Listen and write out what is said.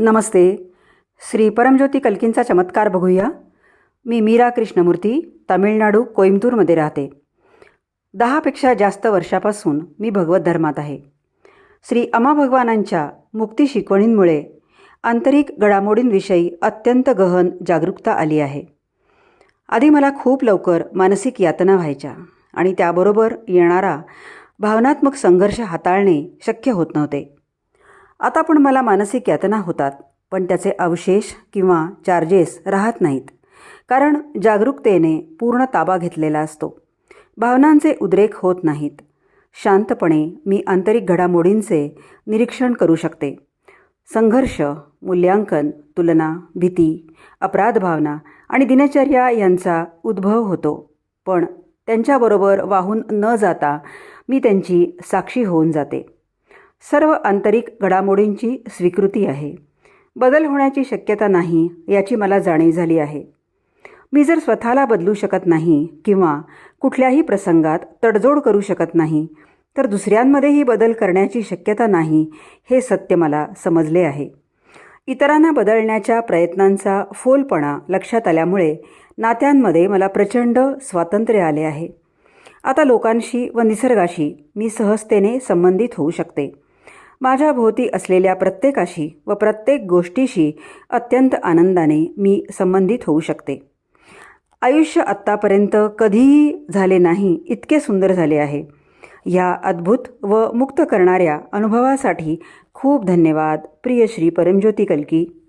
नमस्ते. श्री परमज्योती कल्कींचा चमत्कार बघूया. मी मीरा कृष्णमूर्ती तामिळनाडू कोइमतूरमध्ये राहते. दहापेक्षा जास्त वर्षापासून मी भगवत धर्मात आहे. श्री अमा भगवानांच्या मुक्ती शिकवणींमुळे आंतरिक घडामोडींविषयी अत्यंत गहन जागरूकता आली आहे. आधी मला खूप लवकर मानसिक यातना व्हायच्या आणि त्याबरोबर येणारा भावनात्मक संघर्ष हाताळणे शक्य होत नव्हते. आता पण मला मानसिक यातना होतात पण त्याचे अवशेष किंवा चार्जेस राहत नाहीत. कारण जागरूकतेने पूर्ण ताबा घेतलेला असतो. भावनांचे उद्रेक होत नाहीत. शांतपणे मी आंतरिक घडामोडींचे निरीक्षण करू शकते. संघर्ष मूल्यांकन तुलना भीती अपराध भावना आणि दिनचर्या यांचा उद्भव होतो. पण त्यांच्याबरोबर वाहून न जाता मी त्यांची साक्षी होऊन जाते. सर्व आंतरिक घडामोडींची स्वीकृती आहे. बदल होण्याची शक्यता नाही याची मला जाणीव झाली आहे. मी जर स्वतःला बदलू शकत नाही किंवा कुठल्याही प्रसंगात तडजोड करू शकत नाही तर दुसऱ्यांमध्येही बदल करण्याची शक्यता नाही हे सत्य मला समजले आहे. इतरांना बदलण्याच्या प्रयत्नांचा फोलपणा लक्षात आल्यामुळे नात्यांमध्ये मला प्रचंड स्वातंत्र्य आले आहे. आता लोकांशी व निसर्गाशी मी सहजतेने संबंधित होऊ शकते. माझ्या भोवती असलेल्या प्रत्येकाशी व प्रत्येक गोष्टीशी अत्यंत आनंदाने मी संबंधित होऊ शकते. आयुष्य आत्तापर्यंत कधीही झाले नाही इतके सुंदर झाले आहे. ह्या अद्भुत व मुक्त करणाऱ्या अनुभवासाठी खूप धन्यवाद. प्रिय श्री परमज्योती कल्की.